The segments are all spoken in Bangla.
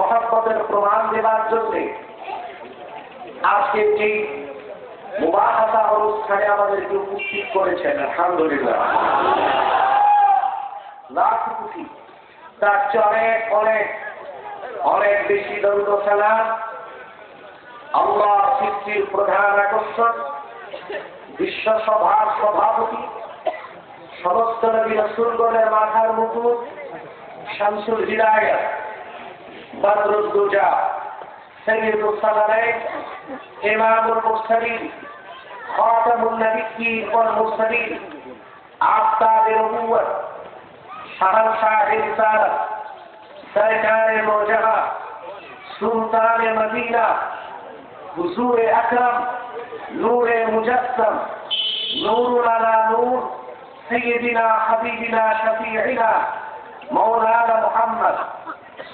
মহাব্বতের প্রমাণ দেওয়ার জন্য আজকে এই মুবাহাতা অনুষ্ঠানে আমাদেরকে উপস্থিত করেছেন, আলহামদুলিল্লাহ। লাখ খুশি তার চেয়ে অনেক অনেক বেশি দৌড় খেলা আল্লাহ সৃষ্টির প্রধান আকর্ষণ, বিশ্বসভার সভাপতি, সমস্ত নবী রসুলগণের মাথার মুকুট, শামসুল হিদায়া বদরুদ্দুজা সৈয়দুল সালারাইন ইমামুল মুরসালিন খাতামুন নবিয়্যিন ওয়াল মুরসালিন আফতাবে নবুওয়াত শাহনশাহ রিসালাত সরকার মুজাহা সুলতান মদিনা হুজুর আকরাম নূর মুজাসসাম নূর আলা নূর سيدنا حبيبنا شفيعنا مولانا محمد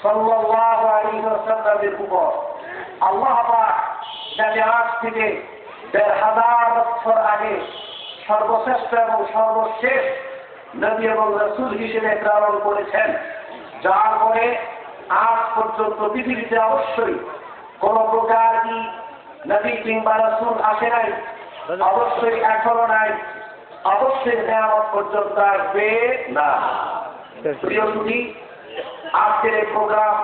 সাল্লাল্লাহু আলাইহি ওয়াসাল্লামের উপর। আল্লাহ পাক যাতে আজ থেকে দেড় হাজার বছর আগে সর্বশ্রেষ্ঠ এবং সর্বশেষ নবী এবং রসুল হিসেবে প্রেরণ করেছেন। যার পরে আজ পর্যন্ত পৃথিবীতে অবশ্যই কোন প্রকার কি নবী কিংবা রসুল আসে নাই? অবশ্যই এখনও নাই। অবশ্যই নেওয়া পর্যন্ত আসবে না। আচ্ছা। প্রিয় আজকের এই প্রোগ্রাম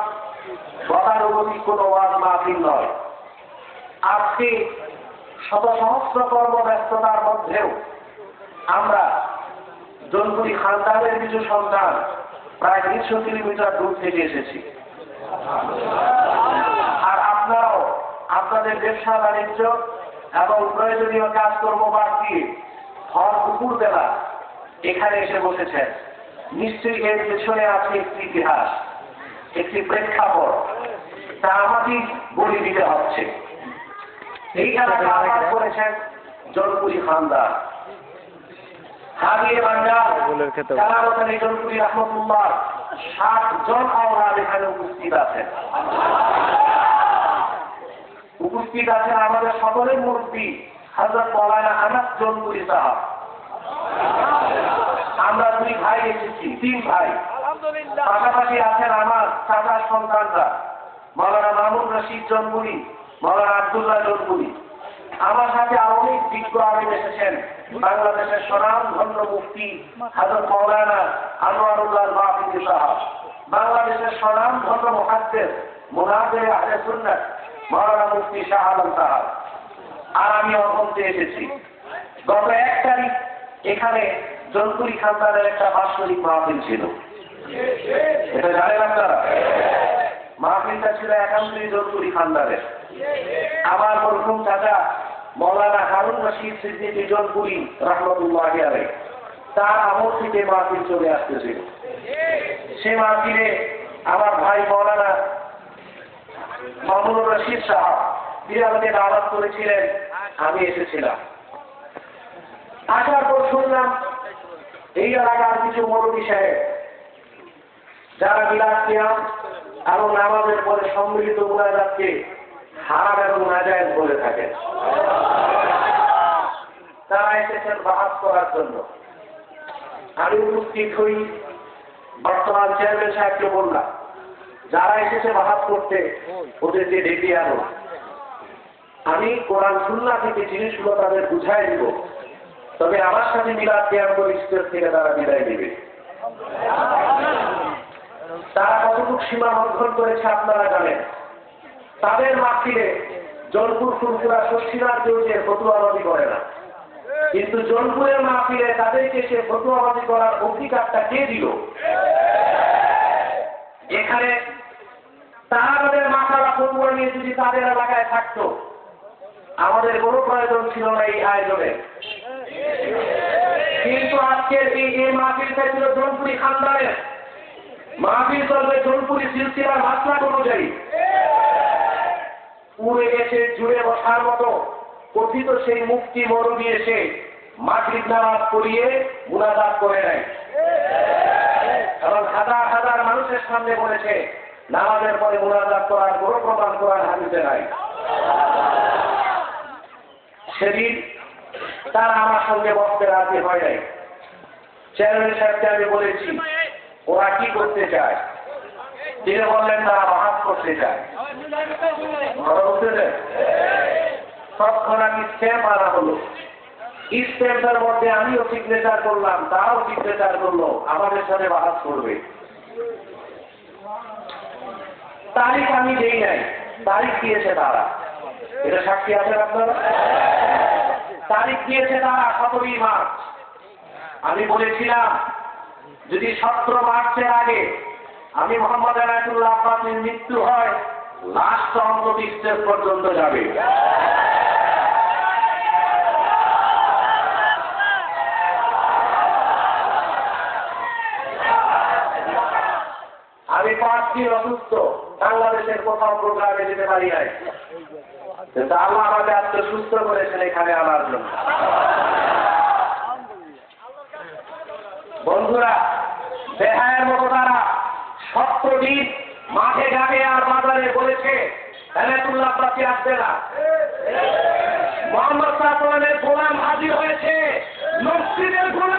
গতানুগতিক কোনো ওয়াজ মাহফিল নয়। আজকে শত সহস্র কর্মব্যস্ততার মধ্যেও আমরা জনপুরি খানদানের কিছু সন্তান প্রায় তিনশো কিলোমিটার দূর থেকে এসেছি। আর আপনারাও আপনাদের ব্যবসা বাণিজ্য এবং প্রয়োজনীয় কাজকর্ম বাদ দিয়ে দুপুর বেলা এখানে এসে বসেছেন। নিশ্চয়ই এর পেছনে আছে একটি ইতিহাস একটি প্রেক্ষাপট। তা আমাদের বলি দিতে হচ্ছে। এই এলাকা আবাদ করেছেন জলপুরি খানদার হাবিয়ে বাঙ্গাল জালালতানি জলপুরি রহমতুল্লাহ ষাট জন আওলাদ এখানে উপস্থিত আছেন। উপস্থিত আছেন আমাদের সকলের মুরব্বী হাজার মৌলানা আনাস জলপুরি সাহাব। আমরা দুই ভাই এসেছি তিন ভাই। পাশাপাশি আছেন আমার চাচার সন্তানরা মৌলানা মামুন রশিদ জনপুরি মৌলানা আবদুল্লাহ জনপুরি আমার সাথে অনেক বিজ্ঞ আলিম এসেছেন বাংলাদেশের স্বনাম ধন্য মুক্তি হাজর মৌলানা আনোয়ারুল্লাহ মাহফিজ সাহাব বাংলাদেশের স্বনাম ধন্য মহাদ্দের মোনাজের আহলে সুন্নাত মৌলানা মুফতি শাহ আলম সাহাব। আর আমি অগন্তে এসেছি। গত এক তারিখ এখানে জনপুরি খানদানের একটা বাৎসরিক মাহফিল ছিল। এটা জানেন আপনারা? মাহফিলটা ছিল একান্তই জনপুরি খানদানের আমার মরহুম চাচা মৌলানা হারুন রশিদ সিদ্দিকী জনপুরি রহমতুল্লাহ আলাই তার আমল থেকে মাহফিল চলে আসতেছিল সে মাহফিলে আমার ভাই মৌলানা মামুনুর রশিদ সাহাব তিনি আমাকে দাওয়াত করেছিলেন। আমি এসেছিলাম। আসার পর শুনলাম এই এলাকার কিছু মরবী সাহেব, যারা বিলাস কিয়াম এবং নামাজের পরে সম্মিলিত মুনাজাতকে হারাম এবং নাজায়জ বলে থাকেন। তারা এসেছেন বাহাত করার জন্য। আমি উপস্থিত হই বর্তমান চেয়ারম্যান সাহেবকে বললাম, যারা এসেছে বাহাত করতে ওদেরকে ডেকে আনো। আমি কোরআন সুন্না থেকে জিনিসগুলো তাদের বুঝাই দিব। তবে আমার সাথে মিলাদ দেওয়ার পর ঈশ্বর থেকে তারা বিদায় নেবে। তারা কতটুকু সীমা লঙ্ঘন করেছে আপনারা জানেন। তাদের মাফিলে জলপুর ফুলপুরা শশীনার যে ফতুয়াবাজি করে না। কিন্তু জলপুরের মাহফিলে তাদেরকে সে ফতুয়াবাজি করার অধিকারটা কে দিল? এখানে তারা আমাদের মাথারা ফতুয়া নিয়ে যদি তাদের এলাকায় থাকতো, আমাদের কোনো প্রয়োজন ছিল না এই আয়োজনে। কিন্তু আজকের এই এই মাহফিলটা ছিল জনপুরি খানদানের, মাহফিল চলবে জনপুরি সিলসিলার মাসলাক অনুযায়ী। পুরে এসে জুড়ে বসার মতো কথিত সেই মুক্তি মরুবি এসে মাটির নামাজ করিয়ে মুনাজাত করে নেয়। কারণ হাজার হাজার মানুষের সামনে বলেছে, নামাজের পরে মুনাজাত করার কোনো প্রমাণ করার হাতিতে নাই। সেদিন তারা আমার সঙ্গে বসতে রাজি হয় নাই। চেয়ারম্যান সাহেবকে আমি বলেছি, ওরা কি করতে চায়? তিনি বললেন, তারা বাহাত করতে চায়। তৎক্ষণাৎ স্ট্যাম্প আনা হলো। স্ট্যাম্পের মধ্যে আমিও সিগনেচার করলাম, তারাও সিগনেচার করল, আমাদের সাথে বাহাত করবে। তারিখ আমি দেই নাই, তারিখ দিয়েছে তারা। এটা সাক্ষী আছেন আপনারা? তারিখ দিয়েছে তারা সতেরোই মার্চ। আমি বলেছিলাম, যদি সতেরো মার্চের আগে আমি মোহাম্মদ এনায়তুল্লাহ আব্বাসের মৃত্যু হয়, লাস্ট অন্তত স্টেজ পর্যন্ত যাবে। আমি পাঁচ দিন অসুস্থ, বাংলাদেশের কোথাও প্রোগ্রামে যেতে পারি নাই। আল্লাহ সুস্থ করেছেন এখানে আনার জন্য। বন্ধুরা, বেহায়ের মতো তারা সত্যদিন মাঠে ঘাটে আর বাজারে বলেছে আসবে না। মোহাম্মদ সাহসানের গোলাম হাজির হয়েছে। মসজিদের গোলাম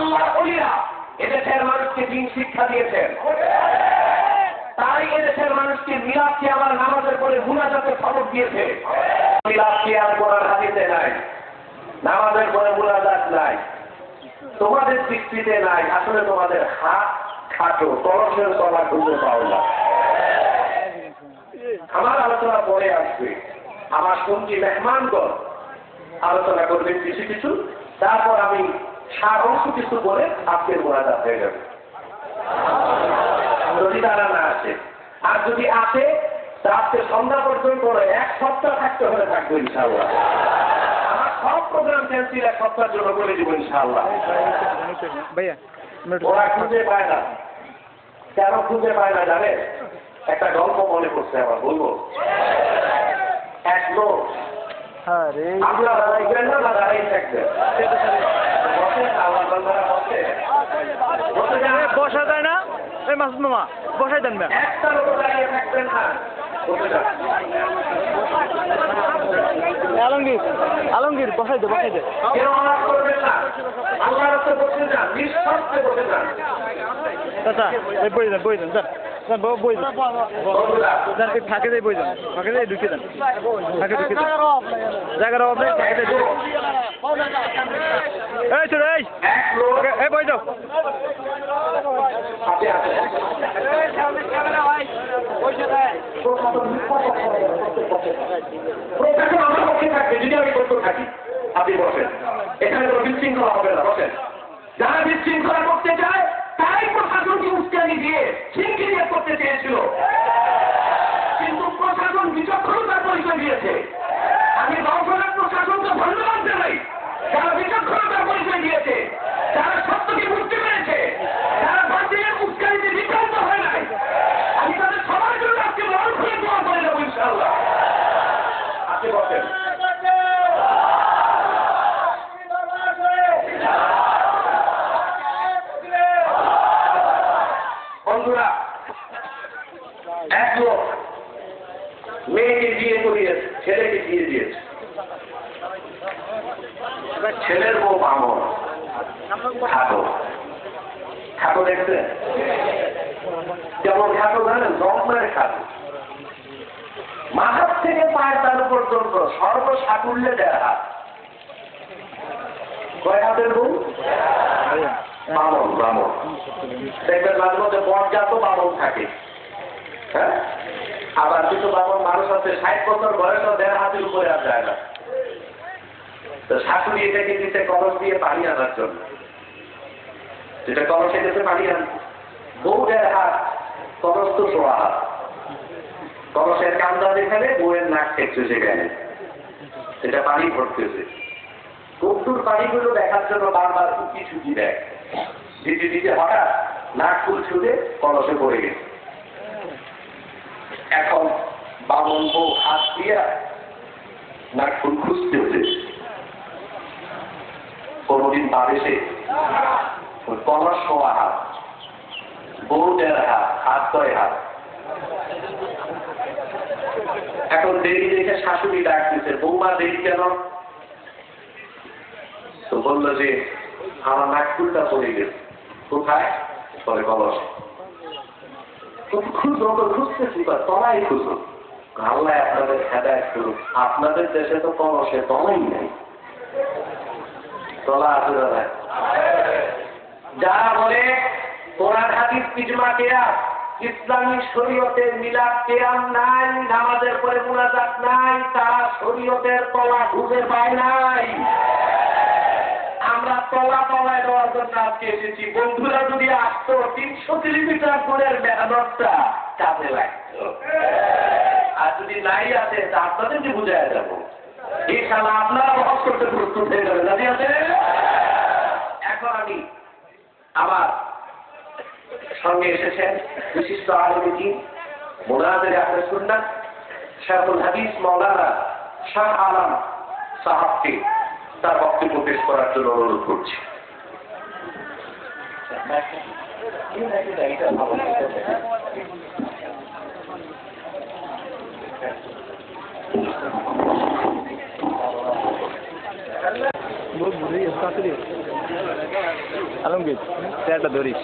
আল্লাহ অলিরা এদেশের মানুষকে দিন শিক্ষা দিয়েছেন। তাই এদেশের মানুষকে মিলাদকে আমার নামাজের পরে মুনাজাতের খবর দিয়েছে? মিলাদকে আর কোরআন হাদিসে নাই? নামাজের পরে মুনাজাত নাই? তোমাদের দৃষ্টিতে নাই, আসলে তোমাদের হাত খাটো তরসের তলা খুঁজে পাও না। আমার আলোচনা পরে আসবে। আমার সঙ্গী মেহমানগণ। আলোচনা করবেন কিছু কিছু। তারপর আমি সারাংশ কিছু বলে আজকের মোনাজাত হয়ে যাবে যদি তারা না আসে আর যদি আসে আজকে সন্ধ্যা পর্যন্ত এক সপ্তাহ থাকতে হলে থাকবে ইনশাল্লাহ আমার সব প্রোগ্রাম ক্যান্সেল এক সপ্তাহের জন্য করে দিব ইনশাআল্লাহ ওরা খুঁজে পায় না কেন খুঁজে পায় না জানে একটা গল্প মনে করছে আমার বলব এক লোক আমরা দাঁড়াই না দাঁড়াই থাকবে বসে যায় না। এই মাসুদ মামা বসাই দেন ম্যাম। আলমগীর আলমগীর বসাই দে বসাই দে। চাচা এই বই দেন বই দেন যান বাবা বই দেন। বন্ধুরা যান এই ফাঁকে দিয়ে বই দেন ফাঁকে দিয়ে ঢুকে দেন। ফাঁকে ঢুকে দেন। জায়গার অভাব নেই ফাঁকে দিয়ে। এই চলো এই। এই বই দাও আপনি বসেন এখানে কোনো বিশৃঙ্খলা হবে না বসেন। দিয়েছে ছেলেকে দিয়ে দিয়েছে। ছেলের বউ মামর ঠাকুর। ঠাকুর দেখছে? যেমন ঠাকুর জানেন জন্মের ঠাকুর। মাথার থেকে পায়ের তার পর্যন্ত সর্ব সাকুল্যে দেড় হাত। কয় হাতের বউ? বামন বামন। দেখবেন মাঝে মধ্যে বরজাত বামন থাকে। হ্যাঁ? আবার কিছু বামন মানুষ আছে, ষাট বছর বয়সও দেড় হাতের উপরে আর যায় না। তো শাশুড়ি এটাকে দিতে কলস দিয়ে পানি আনার জন্য। যেটা কলসে গেছে পানি আন। বউ দেড় হাত, কলস তো সোয়া হাত। কলসের কান্দা যেখানে, বউয়ের নাক ঠেকছে সেখানে। সেটা পানি ভরতেছে। কদ্দুর পানিগুলো দেখার জন্য বারবার উঁকি ছুটি দেয়। দিতে দিতে হঠাৎ নাক ফুল ছুটে কলসে পড়ে গেছে। এখন বামন বউ হাত দিয়া নাক ফুল খুঁজতে হয়েছে কোনদিন বাদেশে ওই কলস শোয়া হাত, বউদের হাত হাত দয় হাত? এখন দেরি দেখে শাশুড়ি ডাক দিচ্ছে বৌমা দেরি কেন? তো বলল যে, আমার নাকফুলটা পড়ে গেছে। কোথায়? পরে কলস। খুঁজো খুঁজতেছি, বা তলাই খুঁজো আপনাদের আপনাদের দেশে তো তলাই নাই। তলা আছে দাদা যারা বলে ইসলামী শরীয়তের মিলাদ নাই, নামাজের পরে মুনাজাত নাই, তারা শরীয়তের তলা খুঁজে পায় নাই। আমরা তলা তলায় দেওয়ার জন্য আজকে এসেছি। বন্ধুরা, যদি আসতো, তিনশো কিলোমিটার দূরের মেহনতটা কাজে লাগতো। আর যদি নাই আছে তা আপনাদেরকে বুঝাই যাব শালা আপনারা বহস করতে প্রস্তুত হয়ে যাবে রাজি আছে এখন আমি আমার সঙ্গে এসেছেন বিশিষ্ট আলমী মোনাদের আপনি শুনলেন শাহুল হাদিস মৌলানা শাহ আলম সাহাবকে। তার বক্তব্য পেশ করার জন্য অনুরোধ করছি। আলমগীর চেয়ারটা ধরিস।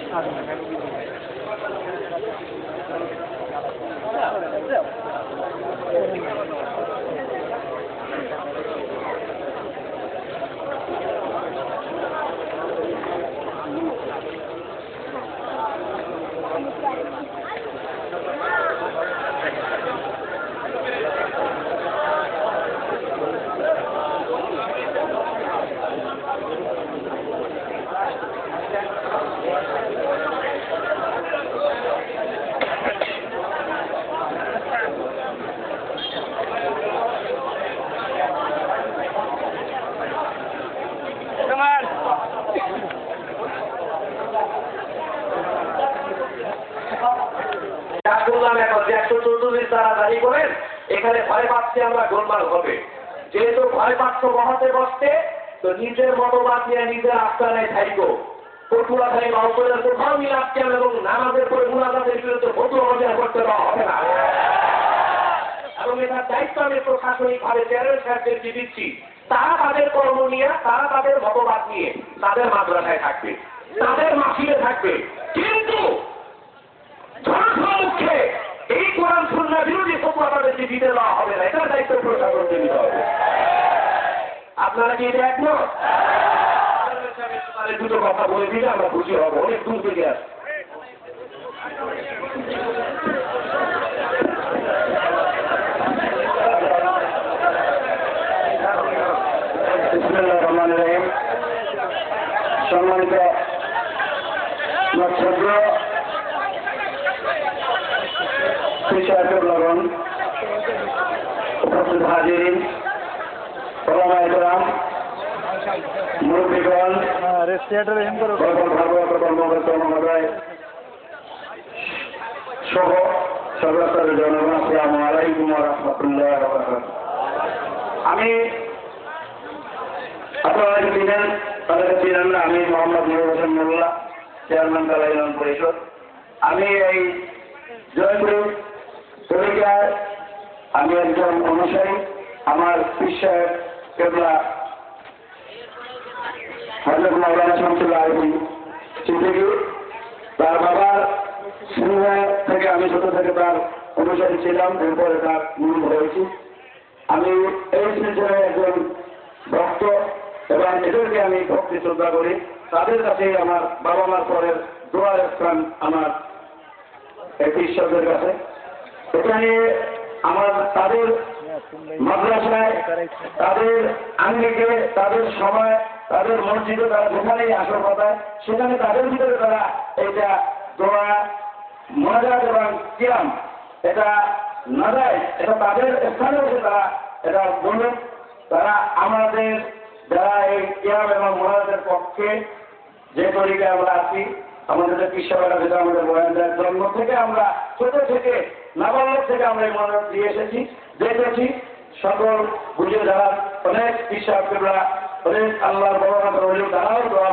যা এখানে ভয় পাচ্ছি আমরা গোলমাল হবে। যেহেতু ভয় পাচ্ছ বহাতে বসতে, তো নিজের মতবাদ নিয়ে নিজের আস্থানায় থাইকো। মাহফুলের কোথাও এবং পরে বিরুদ্ধে করতে হবে না। এবং এটার দায়িত্ব আমি সাহেবদেরকে দিচ্ছি। তারা তাদের কর্ম নিয়ে, তারা তাদের মতবাদ নিয়ে তাদের মাদ্রাসায় থাকবে, তাদের মাসিলে থাকবে। কিন্তু মুখে সুন্না বিরোধী ফতোয়া তাদেরকে দিতে দেওয়া হবে না। এটার দায়িত্ব প্রশাসনকে নিতে হবে। আপনারা কি এটা একমত? দুটো কথা বলে দিলে আমরা খুশি হব। অনেক দূর থেকে আসে বিসমুল্লাহ রহমান রহিম। সম্মানিত কৃষকের লগন উপস্থিত হাজিরিন ওলামায় গ্রাম মুরব্বীগণ ভাগবত কর্মকর্তা মহোদয়, সহ সর্বস্তরের জনগণ, আসসালামু আলাইকুম রহমতুল্লাহ আমি আপনারা চিনেন? তাদের চিনেন না? আমি মোহাম্মদ নুর হোসেন মোল্লা, চেয়ারম্যান কালা ইউনিয়ন পরিষদ। আমি এই জয়পুর আমি একজন অনুসারী, আমার বিশ্বাস কেবলা হজরত মাওলানা শামসুল্লাহ তার বাবার সিংহ থেকে আমি ছোট থেকে তার অনুসারী ছিলাম, এরপরে তার মূল হয়েছি। আমি এই সিলসিলায় একজন ভক্ত এবং এদেরকে আমি ভক্তি শ্রদ্ধা করি। তাদের কাছেই আমার বাবা মার পরের দোয়ার স্থান আমার একটি ঈশ্বরের কাছে। এখানে আমার তাদের মাদ্রাসায়, তাদের আঙ্গিকে, তাদের সময় তাদের মসজিদে তারা যেখানেই আসর পাতায় সেখানে তাদের ভিতরে তারা এটা দোয়া মনাজাত এবং কিরাম এটা না দেয় এটা তাদের স্থানে বসে তারা এটা বলুন। তারা আমাদের যারা এই কিরাম এবং মনাজাতের পক্ষে যে তরিকায় আমরা আছি আমাদের কৃষকেরা যেটা আমাদের বয়ানদের জন্ম থেকে আমরা ছোট থেকে নাবালক থেকে আমরা এই মনোযোগ দিয়ে এসেছি, দেখেছি। সকল বুঝে যারা অনেক কৃষকরা অনেক আল্লাহর বড় তারাও দোয়া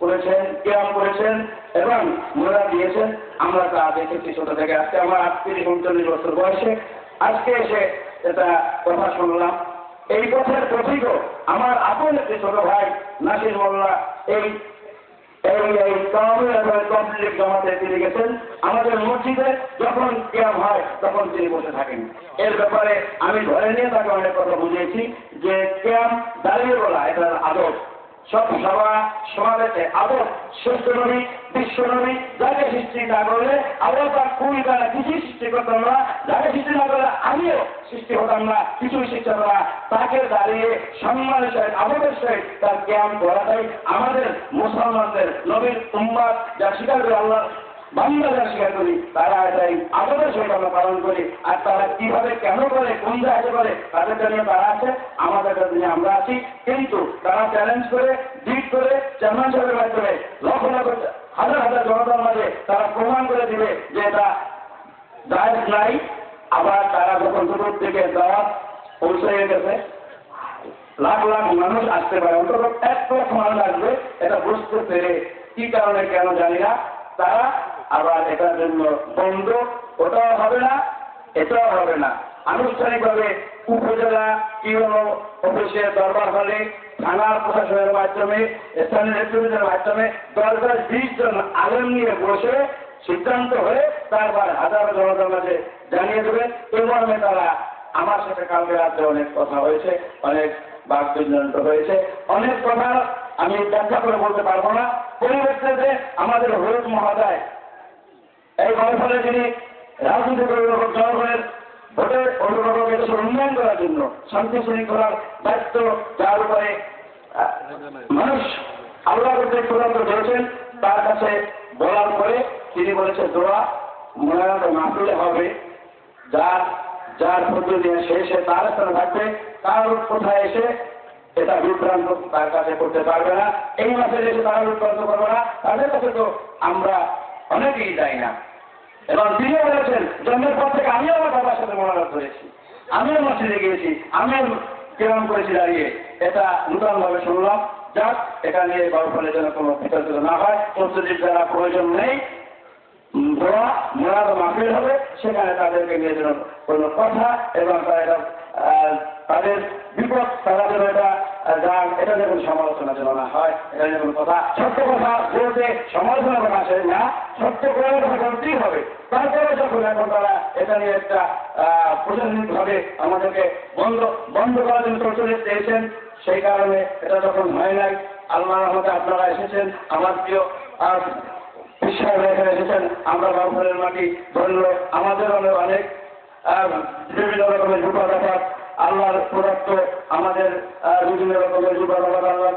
করেছেন কিরাম করেছেন এবং মনোযোগ দিয়েছেন। আমরা তা দেখেছি ছোট থেকে। আজকে আমার আটত্রিশ উনচল্লিশ বছর বয়সে আজকে এসে এটা কথা শুনলাম। এই কথার প্রতীকও আমার আপন একটি ছোট ভাই নাসির মোল্লা, এই এই এই গেছেন। আমাদের মসজিদে যখন ক্যাম হয়, তখন তিনি বসে থাকেন। এর ব্যাপারে আমি ধরে নিয়ে তাকে অনেক কথা বুঝিয়েছি যে ক্যাম দাঁড়িয়ে বলা, এটা আদব সব সভা, সমাবেশে আদব সুস্থ নবী বিশ্ব নবী যাকে সৃষ্টি না করলে আবার তার দ্বারা কিছুই সৃষ্টি করতাম না, যাকে সৃষ্টি না করলে আমিও সৃষ্টি হতাম না কিছুই সৃষ্টি হতাম না। তাকে দাঁড়িয়ে সম্মানের সহিত আদবের সহিত তার জ্ঞান করাটাই আমাদের মুসলমানদের নবীর উম্মাদ যা স্বীকার করে আল্লাহ বাংলা যা স্বীকার করি, তারা এটাই আদবের সহিত আমরা পালন করি। আর তারা কীভাবে, কেন করে, কোন জায়গায় করে, তাদের জন্য তারা আছে, আমাদের নিয়ে আমরা আছি। কিন্তু তারা চ্যালেঞ্জ করে জিত করে চেয়ারম্যান সাহেবের মাধ্যমে লক্ষ লক্ষ হাজার হাজার জনতার মাঝে তারা প্রমাণ করে দিবে যে এটা দায়ের নাই, আবার তারা যখন দূর থেকে দাওয়াত পৌঁছে গেছে, লাখ লাখ মানুষ আসতে পারে। অন্তত এক লাখ মানুষ আসবে, এটা বুঝতে পেরে কি কারণে কেন জানি না। তারা আবার এটার জন্য বন্ধ, ওটাও হবে না, এটাও হবে না। আনুষ্ঠানিকভাবে উপজেলা ইউনো অফিসের দরবার হলে থানার প্রশাসনের মাধ্যমে, স্থানীয় নেতৃত্বের মাধ্যমে দশ দশ বিশ জন আলেম নিয়ে বসে সিদ্ধান্ত হয়ে তারপর হাজার জনতার মাঝে জানিয়ে দেবে এই মর্মে তারা আমার সাথে কালকে রাত্রে অনেক কথা হয়েছে, অনেক বাক বিজ্ঞান্ত হয়েছে, অনেক কথা আমি ব্যাখ্যা করে বলতে পারব না। পরিবর্তে আমাদের হলুদ মহোদয়, এই গণফলে যিনি রাজনীতি অভিভাবক জনগণের ভোটের অভিভাবক এদেশের উন্নয়ন করার জন্য, শান্তি শৃঙ্খলার দায়িত্ব যার উপরে মানুষ আল্লাহ কর্তৃক চূড়ান্ত করেছেন তার কাছে বলার পরে তিনি বলেছেন, দোয়া মনোনয়ন মাহফিলে হবে। যার যার সে সে তার স্থানে থাকবে, তার কোথায় এসে এটা বিভ্রান্ত তার কাছে করতে পারবে না। এই মাসে এসে তারা বিভ্রান্ত করবে না, তাদের কাছে তো আমরা অনেকেই যাই না। এবং তিনিও বলেছেন, জন্মের পর থেকে আমিও আমার বাবার সাথে মনোনয়ন করেছি আমিও মসজিদে গিয়েছি, আমিও কেমন করেছি দাঁড়িয়ে। এটা নূতন ভাবে শুনলাম। যাক, এটা নিয়ে গল্পের যেন কোনো বিতর্ক না হয়। প্রস্তুতির দ্বারা প্রয়োজন নেই। দোয়া মাহফিল হবে। সেখানে তাদেরকে নিয়ে যেন কোনো কথা এবং তারা তাদের বিপদ তারা যেন এটা আহ, এটা যেন কোনো সমালোচনা যেন না হয় এটা যেন কোনো কথা সত্য কথা বলতে সমালোচনা করা আসে না সত্য করে কথা বলতেই হবে। তারপরে যখন এখন তারা এটা নিয়ে একটা প্রশাসনিকভাবে আমাদেরকে বন্ধ বন্ধ করার জন্য প্রচলিত চেয়েছেন সেই কারণে এটা যখন হয় নাই আল্লাহ রহমতে আপনারা এসেছেন আমার প্রিয় আহ, বিশ্বাস এখানে এসেছেন আমরা বাবুরের মাটি ধরল আমাদের অনেক অনেক বিভিন্ন রকমের রূপা ব্যাপার আল্লাহর প্রদত্ত আমাদের বিভিন্ন রকমের আল্লাহ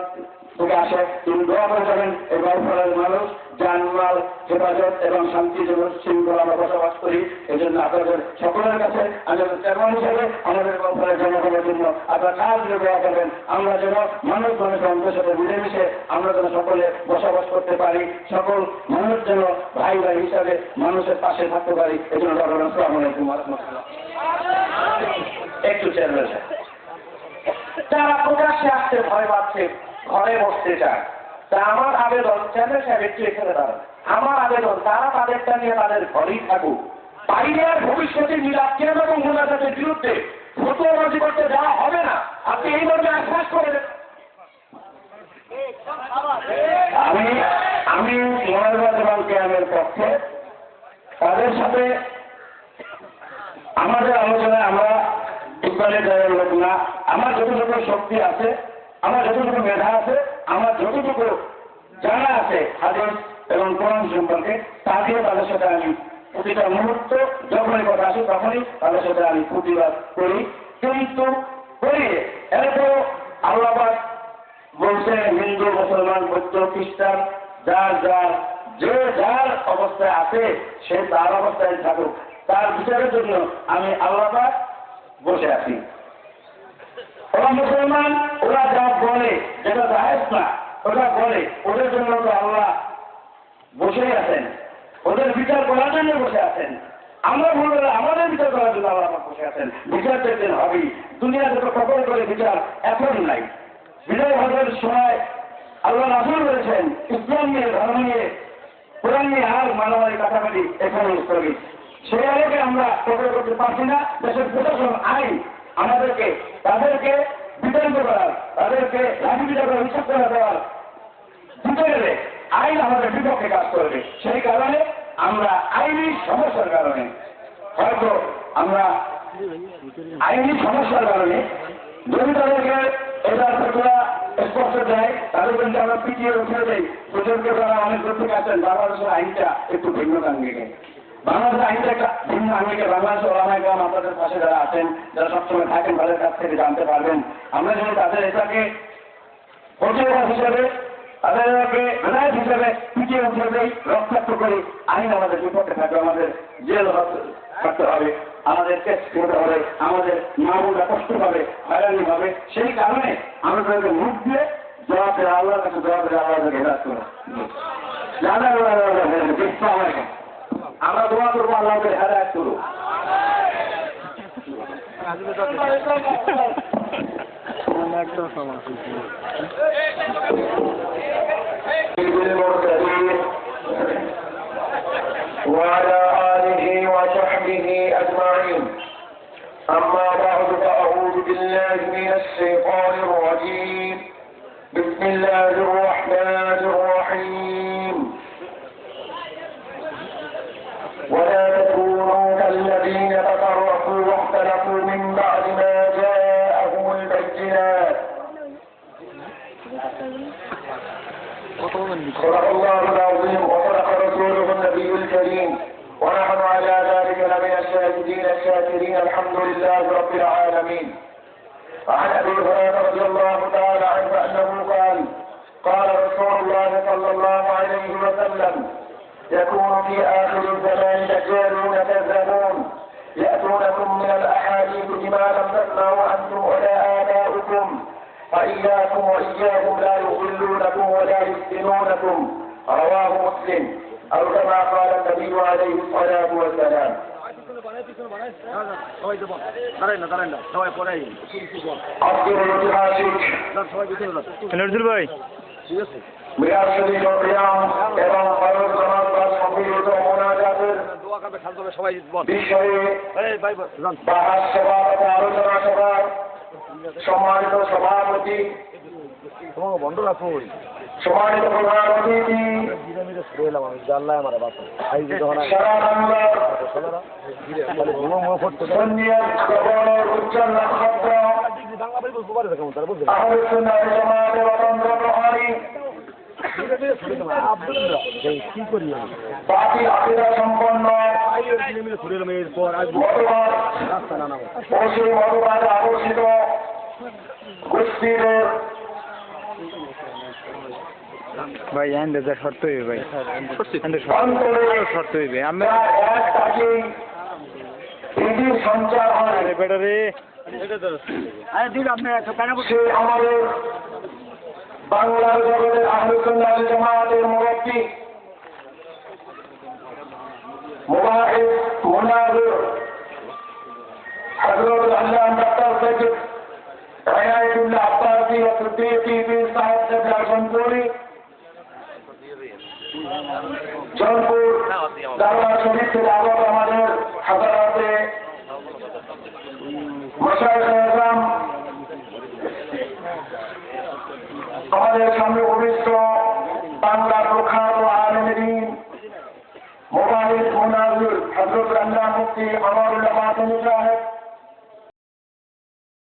থেকে আসে। তিনি দোয়া করে যাবেন এই বাবুরের মানুষ জানমাল হেফাজত এবং শান্তি যেমন শৃঙ্খলা আমরা বসবাস করি, এই জন্য আপনাদের সকলের কাছে আমি চেয়ারম্যান হিসেবে আমাদের বাবুরের জনগণের জন্য আপনার কাজ দোয়া করবেন। আমরা যেন মানুষ মানুষের অন্তের সাথে মিলেমিশে আমরা যেন সকলে বসবাস করতে পারি, সকল মানুষ যেন ভাই ভাই হিসাবে মানুষের পাশে থাকতে পারি। এই জন্য ওয়া রাহমাতুল্লাহ। একটু সাহেব। যারা প্রকাশ্যে আসতে ভয় পাচ্ছে, ঘরে বসতে চায়, তা আমার আবেদন, চেয়ারম্যান সাহেব, একটু এখানে দাঁড়ান। আমার আবেদন, তারা তাদেরটা নিয়ে তাদের ঘরেই থাকুক। বাইরে আর ভবিষ্যতে মিলাদ কেন এবং মোনাজাতের বিরুদ্ধে ফটোবাজি করতে দেওয়া হবে না? আপনি এই মর্মে আশ্বাস করে দেন। আমি মনোরবাদ এবং ক্যামের পক্ষে, তাদের সাথে আমাদের আলোচনায় আমরা ইকবালের দলের লোক না আমার যতটুকু শক্তি আছে, আমার যতটুকু মেধা আছে, আমার যতটুকু জানা আছে হাদিস এবং কোরআন সম্পর্কে, তা দিয়ে তাদের সাথে আমি প্রতিটা মুহূর্ত যখনই কথা আসে তখনই তাদের সাথে আমি প্রতিবাদ করি। কিন্তু করি এরপর আল্লাহবাদ বলছে হিন্দু, মুসলমান, বৌদ্ধ, খ্রিস্টান, যার যার, যে যার অবস্থায় আছে, সে তার অবস্থায় থাকুক। তার বিচারের জন্য আমি আল্লাহবাদ বসে আছি। ওরা মুসলমান, ওরা যা বলে, যেটা জাহেজ না, ওরা বলে। ওদের জন্য তো আল্লাহ বসেই আছেন। ওদের বিচার করার জন্য বসে আছেন। আমরা বলব আমাদের বিচার করার জন্য আল্লাহ পাক বসে আছেন। বিচার যেদিন হবেই। দুনিয়াতে তো কখন করে বিচার এখন নাই। বিজয় হজের সময় আল্লাহ রাসুল বলেছেন, ইসলাম নিয়ে, ধর্ম নিয়ে, কোরআন নিয়ে আর মানবাড়ি কাটাকাটি এখানে স্থগি সেই আলোকে আমরা প্রকাশ করতে পারছি না। দেশের প্রশাসন আইন আমাদেরকে, তাদেরকে বিতাড়িত করার, তাদেরকে বিচার করার উচ্ছেদ করে দেওয়ার গেলে আইন আমাদের বিপক্ষে কাজ করবে। সেই কারণে আমরা আইনি সমস্যার কারণে, হয়তো আমরা আইনি সমস্যার কারণে যদি তাদেরকে এটার প্রক্রিয়া স্পষ্ট দেয়, তাদের কিন্তু আমরা পিছিয়ে উঠে যাই। প্রজন্মকে তারা অনেক থেকে আছেন বাংলাদেশের আইনটা একটু ভিন্ন আঙ্গিকে আইনটা একটা ভিন্ন আঙ্গিকে বাংলাদেশের ওলামাই গ্রাম আপনাদের পাশে যারা আছেন, যারা সবসময় থাকেন, তাদের কাছ থেকে জানতে পারবেন। আমরা যদি তাদের এটাকে প্রতিবাদ হিসাবে তাদেরকে বিধায়ক হিসেবে পিছিয়ে উঠে দেই রক্তাক্ত করি আইন আমাদের বিপক্ষে থাকবে, আমাদের জেল থাকতে হবে, আমাদের টেস্ট করতে হবে, আমাদের মামুলরা কষ্ট পাবে হয়রানি হবে। সেই কারণে আমরা তাদেরকে মুখ দিয়ে জবাব দেওয়া, আল্লাহর কাছে জবাব দেওয়া আল্লাহকে হেরাত করো। দোয়া করবো আল্লাহকে হেরাত করো একদম সমস্যা المرسلين وعلى آله وصحبه أجمعين أما بعد فأعوذ بالله من الشيطان الرجيم بسم الله الرحمن الرحيم صدق الله العظيم وصدق رسوله النبي الكريم. ونحن على ذلك لمن الشاهدين الشاكرين الحمد لله رب العالمين. عن أبي هريرة رضي الله تعالى عنه أنه قال قال رسول الله صلى الله عليه وسلم يكون في آخر الزمان دجالون كذابون يأتونكم من الأحاديث بما لم تسمعوا أنتم ولا آباؤكم. فإياكم وإياهم لا يضلونكم ولا يفتنونكم رواه مسلم أو كما قال النبي عليه الصلاة والسلام সবাই দেবো দাঁড়াই না দাঁড়াই না সবাই পড়াই আজকের ঐতিহাসিক সবাই দিতে নজরুল ভাই ঠিক আছে মিরাজুলি নবরিয়াম এবং ফরজ জামাত বা সম্মিলিত মোনাজাতের দোয়া করবে খাল করবে সবাই বল বিষয়ে এই ভাই বল জান বাহাস সভা তথা আলোচনা সভার সম্মানিত সভাপতি তোমাকে বন্ধ রাখো সম্মানিত জানলাই আমার কি করি সম্পন্ন এরপর রাস্তা না নামো ভাই। এন্ড যা শর্ত। হইবে ভাই এন্ড শর্ত হইবে। আমি প্রায় এক তাকে পৃথিবীর সঞ্চার হয়। বেটা রে। আরে দিন আপনি এত কেন সে আমাদের বাংলার জগতের আহলে সুন্নাহ ওয়াল জামাতের মুরব্বী মুবাহিদ মুনাবির হযরত আল্লাহ ডক্টর সৈয়দ আয়াতুল্লাহ আব্বাসি ও সিদ্দিকী বীর সাহেব সাহেব জনপুরি জনপুর দারবার শরীফ থেকে আগত আমাদের হাজারাতে মশাইখ আমাদের সামনে উপবিষ্ট বাংলা প্রখ্যাত আলমদিন মোবাইল মোনাজুর হজরত রান্না মুক্তি আমার সাহেব